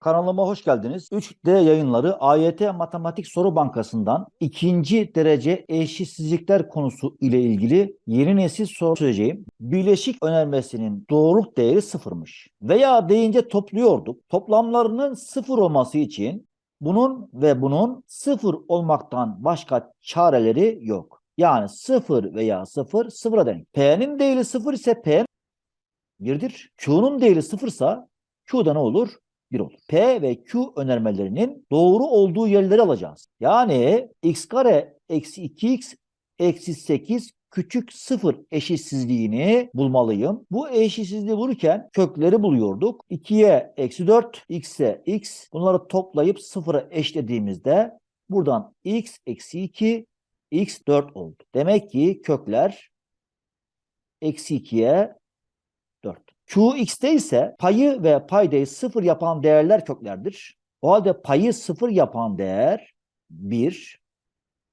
Kanalıma hoş geldiniz. 3D yayınları AYT Matematik Soru Bankası'ndan ikinci derece eşitsizlikler konusu ile ilgili yeni nesil soru çözeceğim. Bileşik önermesinin doğruluk değeri sıfırmış. Veya deyince topluyorduk. Toplamlarının sıfır olması için bunun ve bunun sıfır olmaktan başka çareleri yok. Yani sıfır veya sıfır sıfıra denk. P'nin değeri sıfır ise P birdir. Q'nun değeri sıfırsa Q'da ne olur? 1 olur. P ve Q önermelerinin doğru olduğu yerleri alacağız. Yani x kare eksi 2x eksi 8 küçük 0 eşitsizliğini bulmalıyım. Bu eşitsizliği bulurken kökleri buluyorduk. 2'ye eksi 4, x'e x. Bunları toplayıp 0'a eşlediğimizde buradan x eksi 2, x 4 oldu. Demek ki kökler eksi 2'ye 4. Qx'te ise payı ve paydayı sıfır yapan değerler köklerdir. O halde payı sıfır yapan değer 1,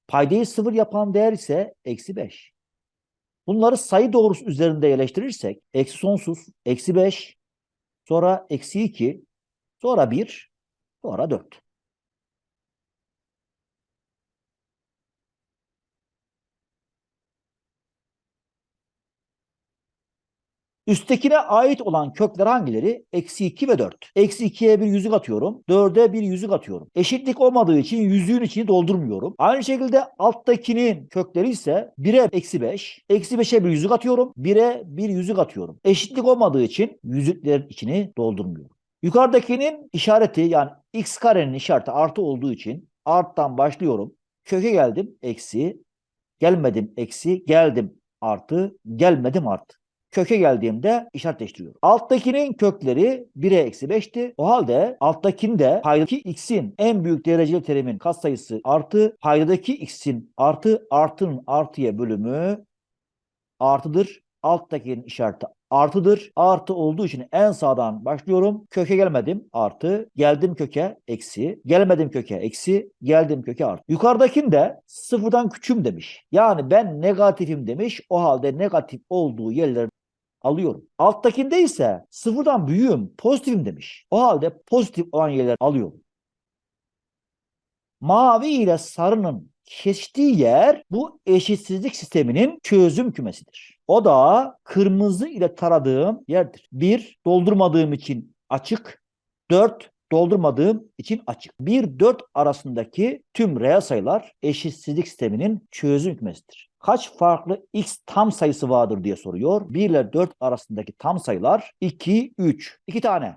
paydayı sıfır yapan değer ise eksi 5. Bunları sayı doğrusu üzerinde yerleştirirsek eksi sonsuz, eksi 5, sonra eksi 2, sonra 1, sonra 4. Üsttekine ait olan kökler hangileri? Eksi 2 ve 4. Eksi 2'ye bir yüzük atıyorum. 4'e bir yüzük atıyorum. Eşitlik olmadığı için yüzüğün içini doldurmuyorum. Aynı şekilde alttakinin kökleri ise 1'e eksi 5. Eksi 5'e bir yüzük atıyorum. 1'e bir yüzük atıyorum. Eşitlik olmadığı için yüzüklerin içini doldurmuyorum. Yukarıdakinin işareti yani x karenin işareti artı olduğu için arttan başlıyorum. Köke geldim eksi. Gelmedim eksi. Geldim artı. Gelmedim artı köke geldiğimde işaret değiştiriyorum. Alttakinin kökleri 1'e eksi 5'ti. O halde alttakinde paydaki x'in en büyük dereceli terimin katsayısı artı paydadaki x'in artı artının artıya bölümü artıdır. Alttakinin işareti artıdır. Artı olduğu için en sağdan başlıyorum. Köke gelmedim artı. Geldim köke eksi. Gelmedim köke eksi. Geldim köke artı. Yukarıdakinde sıfırdan küçüm demiş. Yani ben negatifim demiş. O halde negatif olduğu yerleri alıyorum. Alttakinde ise sıfırdan büyüğüm, pozitifim demiş. O halde pozitif olan yerleri alıyorum. Mavi ile sarının kesiştiği yer bu eşitsizlik sisteminin çözüm kümesidir. O da kırmızı ile taradığım yerdir. 1 doldurmadığım için açık. 4 doldurmadığım için açık. 1-4 arasındaki tüm reel sayılar eşitsizlik sisteminin çözüm kümesidir. Kaç farklı x tam sayısı vardır diye soruyor. 1 ile 4 arasındaki tam sayılar 2, 3. 2 tane.